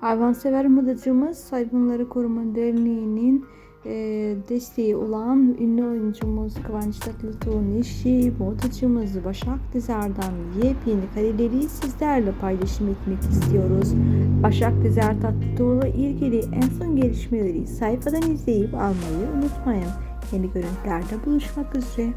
Hayvansever modacımız Hayvanları Koruma Derneği'nin e, desteği olan ünlü oyuncumuz Kıvanç Tatlıtuğ'un eşi, modacımız Başak Dizer'den yepyeni kareleri sizlerle paylaşım etmek istiyoruz. Başak Dizer Tatlıtuğ'la ilgili en son gelişmeleri sayfadan izleyip almayı unutmayın. Yeni görüntülerde buluşmak üzere.